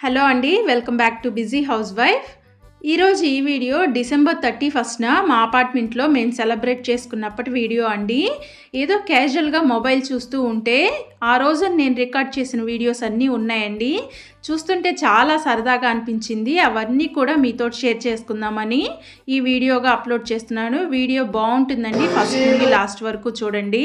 Hello అండి welcome back to busy housewife. ఈరోజు ఈ వీడియో డిసెంబర్ థర్టీ ఫస్ట్న మా అపార్ట్మెంట్లో మేము సెలబ్రేట్ చేసుకున్నప్పటి వీడియో అండి. ఏదో క్యాజువల్గా మొబైల్ చూస్తూ ఉంటే ఆ రోజు నేను రికార్డ్ చేసిన వీడియోస్ అన్నీ ఉన్నాయండి. చూస్తుంటే చాలా సరదాగా అనిపించింది. అవన్నీ కూడా మీతో షేర్ చేసుకుందామని ఈ వీడియోగా అప్లోడ్ చేస్తున్నాను. వీడియో బాగుంటుందండి ఫస్ట్ నుండి లాస్ట్ వరకు చూడండి.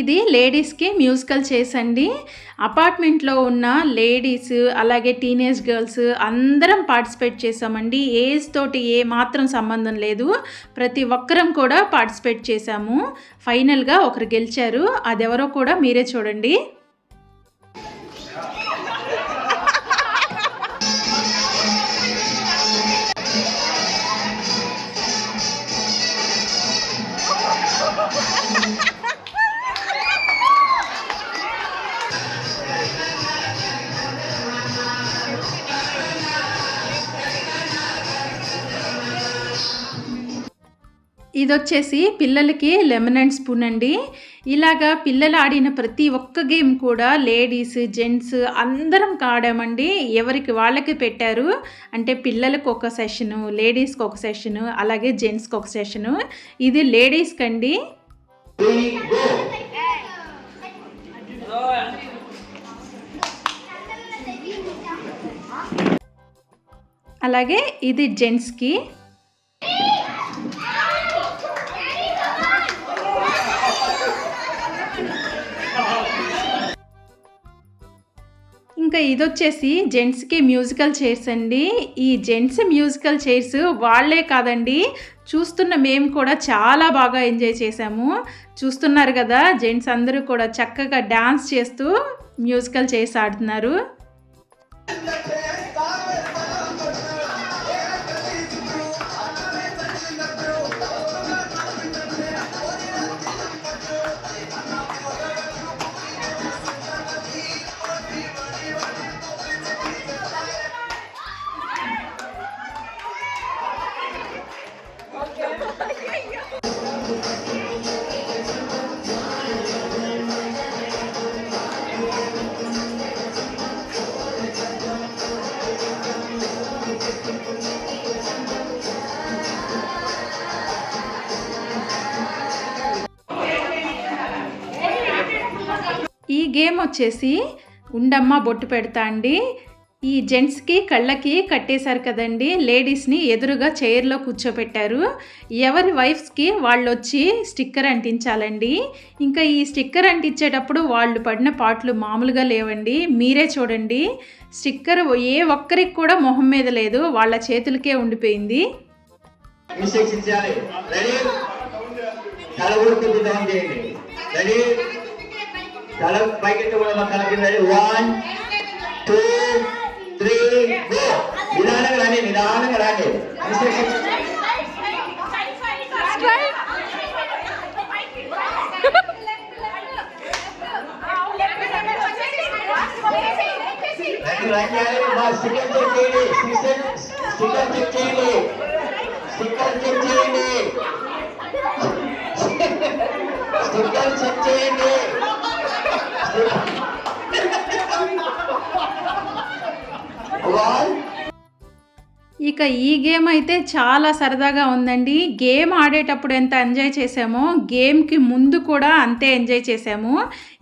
ఇది లేడీస్కి మ్యూజికల్ చైర్స్ అండి అపార్ట్మెంట్లో ఉన్న లేడీస్ అలాగే టీనేజ్ గర్ల్స్ అందరం పార్టిసిపేట్ చేసామండి. ఏజ్ తోటి ఏ మాత్రం సంబంధం లేదు. ప్రతి ఒక్కరం కూడా పార్టిసిపేట్ చేశాము ఫైనల్గా ఒకరు గెలిచారు. అదెవరో కూడా మీరే చూడండి. ఇది వచ్చేసి పిల్లలకి లెమన్ అండ్ స్పూన్ అండి. ఇలాగా పిల్లలు ఆడిన ప్రతి ఒక్క గేమ్ కూడా లేడీస్ జెంట్స్ అందరం ఆడామండి. ఎవరికి వాళ్ళకి పెట్టారు? అంటే పిల్లలకు ఒక సెషను లేడీస్కి ఒక సెషను అలాగే జెంట్స్కి ఒక సెషను. ఇది లేడీస్కి అండి అలాగే ఇది జెంట్స్కి. ఇంకా ఇది వచ్చేసి జెంట్స్కి మ్యూజికల్ చైర్స్ అండి. ఈ జెంట్స్ మ్యూజికల్ చైర్స్ వాళ్ళే కాదండి చూస్తున్న మేము కూడా చాలా బాగా ఎంజాయ్ చేసాము చూస్తున్నారు కదా జెంట్స్ అందరూ కూడా చక్కగా డ్యాన్స్ చేస్తూ మ్యూజికల్ చైర్స్ ఆడుతున్నారు. వచ్చేసి ఉండమ్మ బొట్టు పెడతా అండి. ఈ జెంట్స్కి కళ్ళకి కట్టేశారు కదండి. లేడీస్ని ఎదురుగా చైర్లో కూర్చోపెట్టారు. ఎవరి వైఫ్స్కి వాళ్ళు వచ్చి స్టిక్కర్ అంటించాలండి. ఇంకా ఈ స్టిక్కర్ అంటించేటప్పుడు వాళ్ళు పడిన పాటలు మామూలుగా లేవండి. మీరే చూడండి. స్టిక్కర్ ఏ ఒక్కరికి కూడా మొహం మీద లేదు. వాళ్ళ చేతులకే ఉండిపోయింది. రెడీ తల ఊరుకుంది డౌన్ చేయండి రెడీ తల పైకెత్తి కూడా తల కింద ready one two three go నిదానంగా రాండి నిదానంగా రాండి మిస్టేక్స్ ఇక ఈ గేమ్ అయితే చాలా సరదాగా ఉందండి. గేమ్ ఆడేటప్పుడు ఎంత ఎంజాయ్ చేసామో గేమ్కి ముందు కూడా అంతే ఎంజాయ్ చేసాము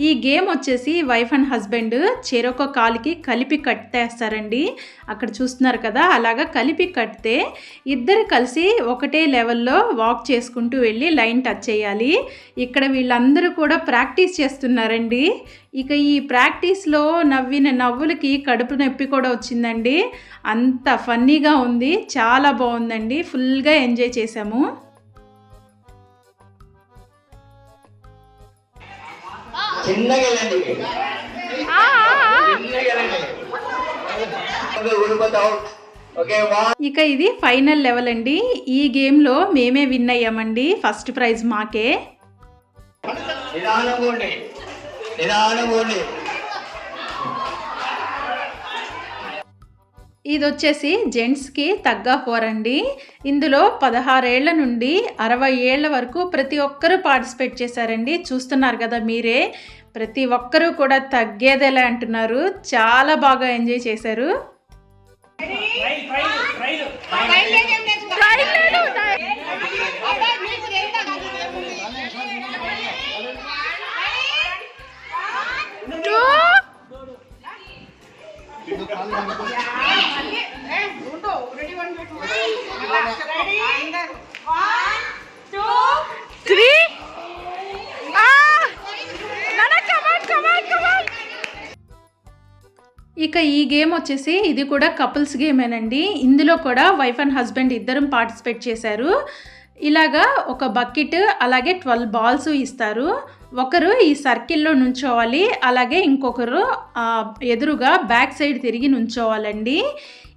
ఈ గేమ్ వచ్చేసి వైఫ్ అండ్ హస్బెండ్ చెరొక కాలుకి కలిపి కట్టేస్తారండి. అక్కడ చూస్తున్నారు కదా అలాగా కలిపి కడితే ఇద్దరు కలిసి ఒకటే లెవెల్లో వాక్ చేసుకుంటూ వెళ్ళి లైన్ టచ్ చేయాలి. ఇక్కడ వీళ్ళందరూ కూడా ప్రాక్టీస్ చేస్తున్నారండి. ఇక ఈ ప్రాక్టీస్లో నవ్విన నవ్వులకి కడుపు నొప్పి కూడా వచ్చిందండి. అంత ఫన్నీగా ఉంది. చాలా బాగుందండి. ఫుల్గా ఎంజాయ్ చేసాము ఇక ఇది ఫైనల్ లెవెల్ అండి. ఈ గేమ్లో మేమే విన్ అయ్యామండి. ఫస్ట్ ప్రైజ్ మాకే. ఇది వచ్చేసి జెంట్స్కి తగ్గ ఫోర్ అండి ఇందులో పదహారేళ్ళ నుండి అరవై ఏళ్ళ వరకు ప్రతి ఒక్కరూ పార్టిసిపేట్ చేశారండి. చూస్తున్నారు కదా మీరే. ప్రతి ఒక్కరూ కూడా తగ్గేదేలా అంటున్నారు. చాలా బాగా ఎంజాయ్ చేశారు. ఇక ఈ గేమ్ వచ్చేసి ఇది కూడా కపుల్స్ గేమేనండి. ఇందులో కూడా వైఫ్ అండ్ హస్బెండ్ ఇద్దరం పార్టిసిపేట్ చేశారు. ఇలాగా ఒక బకెట్ అలాగే ట్వెల్వ్ బాల్స్ ఇస్తారు. ఒకరు ఈ సర్కిల్లో నుంచోవాలి అలాగే ఇంకొకరు ఎదురుగా బ్యాక్ సైడ్ తిరిగి నుంచోవాలండి.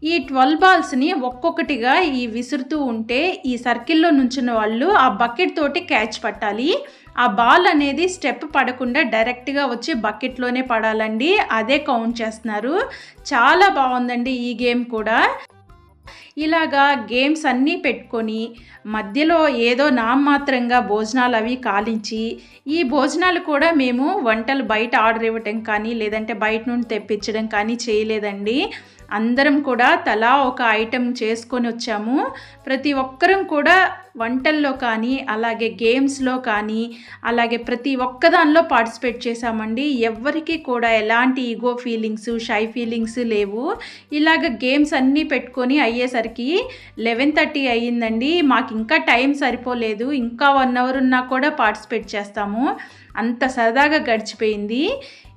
ఈ ట్వెల్వ్ బాల్స్ని ఒక్కొక్కటిగా ఈ విసురుతూ ఉంటే ఈ సర్కిల్లో నుంచిన వాళ్ళు ఆ బకెట్ తోటి క్యాచ్ పట్టాలి. ఆ బాల్ అనేది స్టెప్ పడకుండా డైరెక్ట్గా వచ్చి బకెట్లోనే పడాలండి. అదే కౌంట్ చేస్తున్నారు. చాలా బాగుందండి ఈ గేమ్ కూడా. ఇలాగా గేమ్స్ అన్నీ పెట్టుకొని మధ్యలో ఏదో నామమాత్రంగా భోజనాలు అవి కాలించి ఈ భోజనాలు కూడా మేము వంటలు బయట ఆర్డర్ ఇవ్వటం కానీ లేదంటే బయట నుండి తెప్పించడం కానీ చేయలేదండి. అందరం కూడా తలా ఒక ఐటెం చేసుకొని వచ్చాము. ప్రతి ఒక్కరం కూడా వంటల్లో కానీ అలాగే గేమ్స్లో కానీ అలాగే ప్రతి ఒక్కదానిలో పార్టిసిపేట్ చేశామండి. ఎవ్వరికీ కూడా ఎలాంటి ఈగో ఫీలింగ్స్ షై ఫీలింగ్స్ లేవు. ఇలాగ గేమ్స్ అన్నీ పెట్టుకొని అయ్యేసరికి లెవెన్ థర్టీ అయ్యిందండి. మాకు ఇంకా టైం సరిపోలేదు. ఇంకా వన్ అవర్ ఉన్నా కూడా పార్టిసిపేట్ చేస్తాము. అంత సరదాగా గడిచిపోయింది.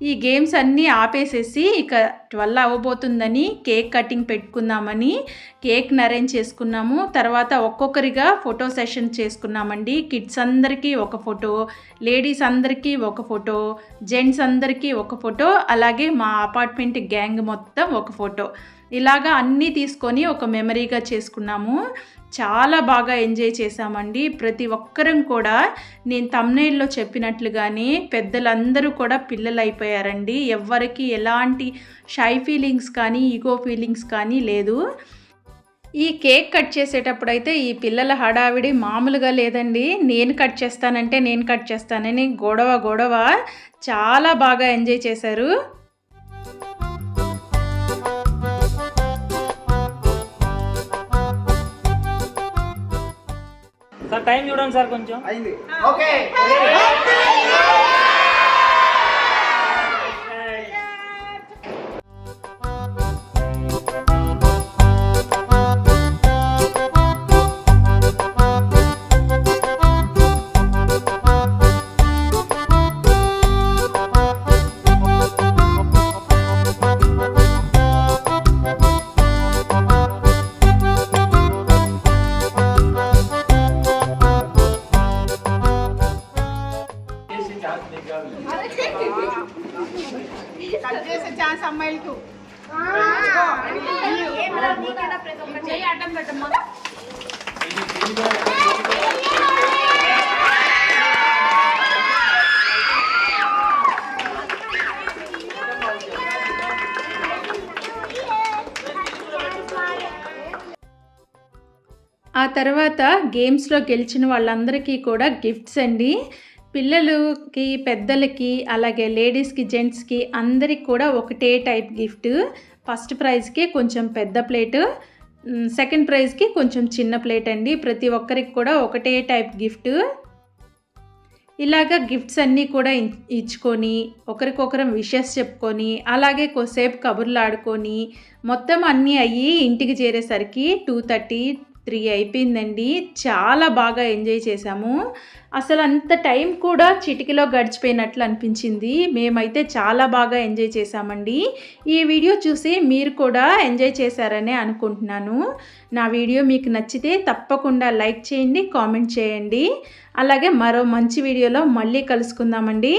ఈ గేమ్స్ అన్నీ ఆపేసేసి ఇక ట్వెల్వ్ అవ్వబోతుందని కేక్ కటింగ్ పెట్టుకుందామని కేక్ని అరేంజ్ చేసుకున్నాము. తర్వాత ఒక్కొక్కరిగా ఫోటో సెషన్ చేసుకున్నామండి. కిడ్స్ అందరికీ ఒక ఫోటో లేడీస్ అందరికీ ఒక ఫోటో జెంట్స్ అందరికీ ఒక ఫోటో అలాగే మా అపార్ట్మెంట్ గ్యాంగ్ మొత్తం ఒక ఫోటో. ఇలాగా అన్నీ తీసుకొని ఒక మెమరీగా చేసుకున్నాము. చాలా బాగా ఎంజాయ్ చేశామండి. ప్రతి ఒక్కరం కూడా నేను తమ్నైల్లో చెప్పినట్లుగానే పెద్దలందరూ కూడా పిల్లలు అయిపోయారండి ఎవ్వరికి ఎలాంటి షై ఫీలింగ్స్ కానీ ఈగో ఫీలింగ్స్ కానీ లేదు. ఈ కేక్ కట్ చేసేటప్పుడు అయితే ఈ పిల్లల హడావిడి మామూలుగా లేదండి. నేను కట్ చేస్తానంటే నేను కట్ చేస్తానని గొడవ గొడవ చాలా బాగా ఎంజాయ్ చేశారు. టైం చూడండి సార్ కొంచెం. ఓకే. ఆ తర్వాత గేమ్స్లో గెలిచిన వాళ్ళందరికీ కూడా గిఫ్ట్స్ అండి. పిల్లలకి పెద్దలకి అలాగే లేడీస్కి జెంట్స్కి అందరికి కూడా ఒకటే టైప్ గిఫ్ట్ ఫస్ట్ ప్రైజ్కి కొంచెం పెద్ద ప్లేట్. సెకండ్ ప్రైజ్కి కొంచెం చిన్న ప్లేట్ అండి. ప్రతి ఒక్కరికి కూడా ఒకటే టైప్ గిఫ్ట్. ఇలాగ గిఫ్ట్స్ అన్నీ కూడా ఇచ్చుకొని ఒకరికొకరం విషెస్ చెప్పుకొని అలాగే కొద్దిసేపు కబుర్లు ఆడుకొని మొత్తం అన్నీ అయ్యి ఇంటికి చేరేసరికి టూ థర్టీ త్రీ అయిపోయిందండి. చాలా బాగా ఎంజాయ్ చేశాము. అసలు అంత టైం కూడా చిటికలో గడిచిపోయినట్లు అనిపించింది. మేమైతే చాలా బాగా ఎంజాయ్ చేశామండి. ఈ వీడియో చూసి మీరు కూడా ఎంజాయ్ చేశారనే అనుకుంటున్నాను. నా వీడియో మీకు నచ్చితే తప్పకుండా లైక్ చేయండి కామెంట్ చేయండి. అలాగే మరో మంచి వీడియోలో మళ్ళీ కలుసుకుందామండి.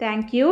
Thank you.